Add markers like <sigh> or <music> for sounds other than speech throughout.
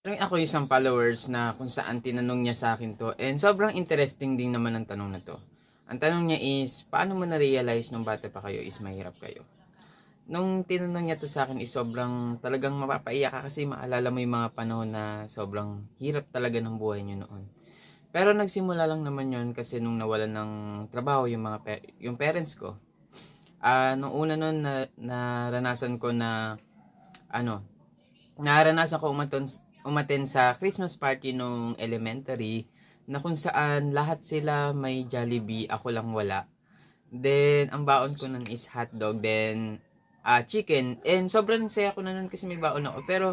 Meron ako isang followers na kung saan tinanong niya sa akin to and sobrang interesting din naman ang tanong na to. Ang tanong niya is, paano mo na-realize nung bata pa kayo is mahirap kayo? Nung tinanong niya to sa akin is sobrang talagang mapapaiyak ka kasi maalala mo yung mga panahon na sobrang hirap talaga ng buhay niyo noon. Pero nagsimula lang naman yon kasi nung nawalan ng trabaho yung mga pa- yung parents ko. Ah, nung una noon na naranasan ko na ano, naranasan ko umaton umaten sa Christmas party nung elementary na kung saan lahat sila may Jollibee, ako lang wala. Then, ang baon ko nun is hotdog, then ah chicken. And sobrang saya ko na nun kasi may baon ako. Pero,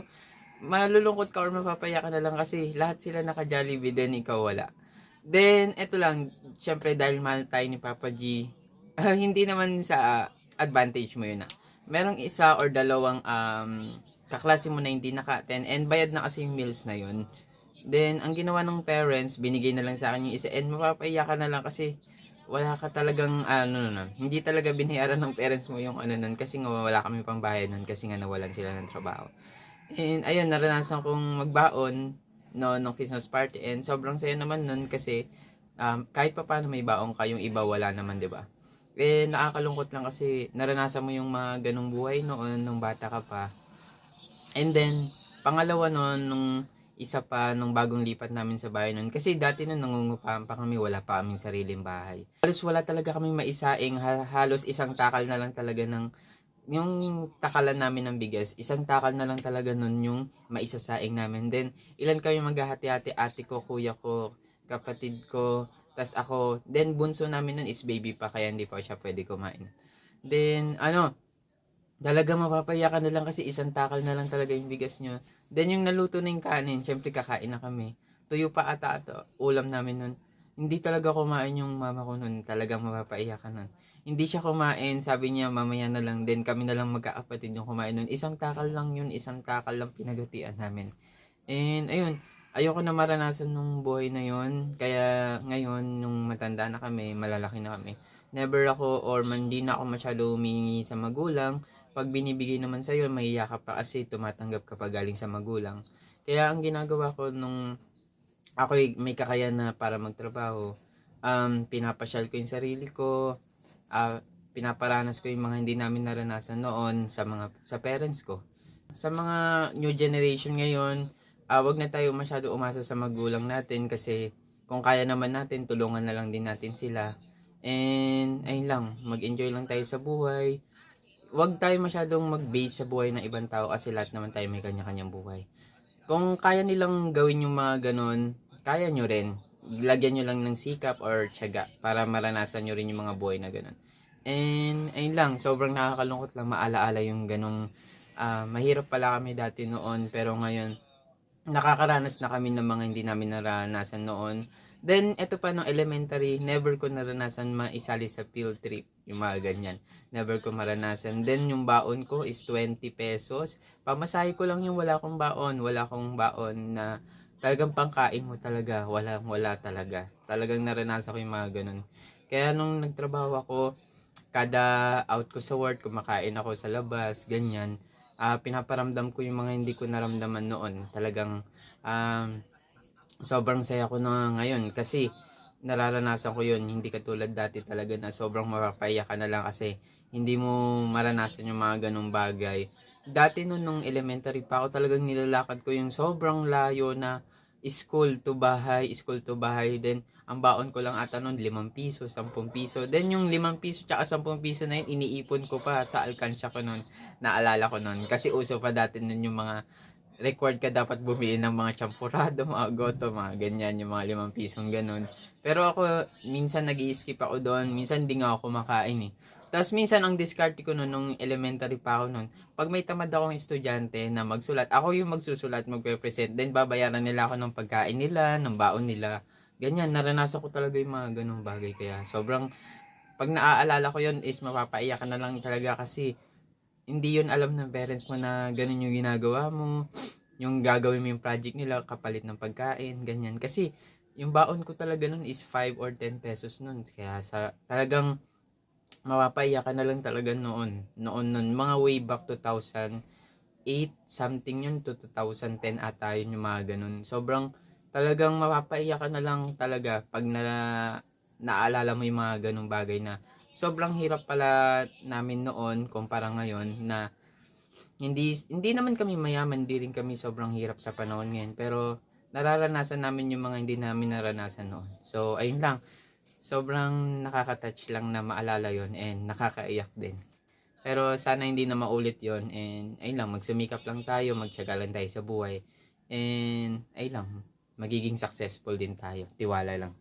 malulungkot ka or mapapaya ka na lang kasi lahat sila naka Jollibee, then ikaw wala. Then, eto lang, syempre dahil mahal tayo ni Papa G, <laughs> ah, hindi naman sa advantage mo yun na. Merong isa or dalawang um, kaklase mo na hindi naka-attend and bayad na kasi yung meals na yun. Then, ang ginawa ng parents, binigay na lang sa akin yung isa and mapapaiyak ka na lang kasi wala ka talagang, ano no, hindi talaga binayaran ng parents mo yung ano nun kasi nga wala kami pang bayad nun kasi nga nawalan sila ng trabaho. And ayun, naranasan kong magbaon no, nung Christmas party and sobrang saya naman nun kasi um, kahit pa paano may baong kayong iba wala naman, di ba? Eh, nakakalungkot lang kasi naranasan mo yung mga ganong buhay noon nung bata ka pa. And then, pangalawa noon, nung isa pa, nung bagong lipat namin sa bahay noon. Kasi dati noon, nangungupahan pa kami, wala pa kaming sariling bahay. Halos wala talaga kami maisaing, ha- halos isang takal na lang talaga ng, yung takalan namin ng bigas, isang takal na lang talaga noon yung maisasaing namin. Then, ilan kami maghahati-hati, ate ko, kuya ko, kapatid ko, tas ako. Then, bunso namin nun is baby pa, kaya hindi pa siya pwede kumain. Then, ano, talaga mapapaya ka na lang kasi isang takal na lang talaga yung bigas nyo. Then yung naluto na yung kanin, syempre kakain na kami. Tuyo pa ata ato, ulam namin nun. Hindi talaga kumain yung mama ko nun, talagang mapapaiyak ka nun. Hindi siya kumain, sabi niya mamaya na lang, then kami na lang magkakapatid yung kumain nun. Isang takal lang yun, isang takal lang pinagatian namin. And ayun, ayoko na maranasan nung buhay na yun. Kaya ngayon, nung matanda na kami, malalaki na kami. Never ako or man di na ako masyado humingi sa magulang pag binibigay naman sa'yo, mahiya ka pa kasi tumatanggap ka pa galing sa magulang. Kaya ang ginagawa ko nung ako may kakayan na para magtrabaho, um, pinapasyal ko yung sarili ko, ah, pinaparanas ko yung mga hindi namin naranasan noon sa mga sa parents ko. Sa mga new generation ngayon, ah, wag na tayo masyado umasa sa magulang natin kasi kung kaya naman natin, tulungan na lang din natin sila. And ayun lang, mag-enjoy lang tayo sa buhay wag tayo masyadong mag-base sa buhay ng ibang tao kasi lahat naman tayo may kanya-kanyang buhay. Kung kaya nilang gawin yung mga ganon, kaya nyo rin. Lagyan nyo lang ng sikap or tiyaga para maranasan nyo rin yung mga buhay na ganon. And ayun lang, sobrang nakakalungkot lang maalaala yung ganong ah, mahirap pala kami dati noon pero ngayon nakakaranas na kami ng mga hindi namin naranasan noon. Then, eto pa nung elementary, never ko naranasan maisali sa field trip. Yung mga ganyan. Never ko maranasan. Then, yung baon ko is 20 pesos. Pamasahe ko lang yung wala kong baon. Wala kong baon na talagang pangkain mo talaga. Wala, wala talaga. Talagang naranasan ko yung mga ganun. Kaya nung nagtrabaho ako, kada out ko sa work, kumakain ako sa labas, ganyan. Ah pinaparamdam ko yung mga hindi ko naramdaman noon. Talagang, um, sobrang saya ko na ngayon kasi nararanasan ko yun hindi katulad dati talaga na sobrang mapapaiyak ka na lang kasi hindi mo maranasan yung mga ganong bagay dati nun nung elementary pa ako talagang nilalakad ko yung sobrang layo na school to bahay school to bahay then ang baon ko lang ata nun 5 piso 10 piso. Then yung 5 piso tsaka 10 piso na yun iniipon ko pa sa alkansya ko nun. Naalala ko nun. Kasi uso pa dati nun yung mga required ka dapat bumili ng mga champurado, <laughs> mga goto, mga ganyan, yung mga limang pisong ganun. Pero ako, minsan nag skip ako doon, minsan di nga ako kumakain eh. Tapos minsan ang discard ko noon, nung elementary pa ako noon, pag may tamad akong estudyante na magsulat, ako yung magsusulat, magpe-present, then babayaran nila ako ng pagkain nila, ng baon nila. Ganyan, naranasan ko talaga yung mga ganung bagay. Kaya sobrang, pag naaalala ko yon is mapapaiyak na lang talaga kasi hindi yun alam ng parents mo na ganun yung ginagawa mo, yung gagawin mo yung project nila, kapalit ng pagkain, ganyan. Kasi, yung baon ko talaga nun is 5 or 10 pesos nun. Kaya sa, talagang, mapapaiyak ka na lang talaga noon. Noon nun, mga way back 2000, something yun to 2010 ata yun yung mga ganun. Sobrang talagang mapapaiyak ka na lang talaga pag na, naalala mo yung mga ganung bagay na sobrang hirap pala namin noon kumpara ngayon na hindi hindi naman kami mayaman, hindi rin kami sobrang hirap sa panahon ngayon. Pero nararanasan namin yung mga hindi namin naranasan noon. So, ayun lang. Sobrang nakaka-touch lang na maalala yon and nakakaiyak din. Pero sana hindi na maulit yon and ayun lang, magsumikap lang tayo, magtyaga lang tayo sa buhay. And ayun lang, magiging successful din tayo. Tiwala lang.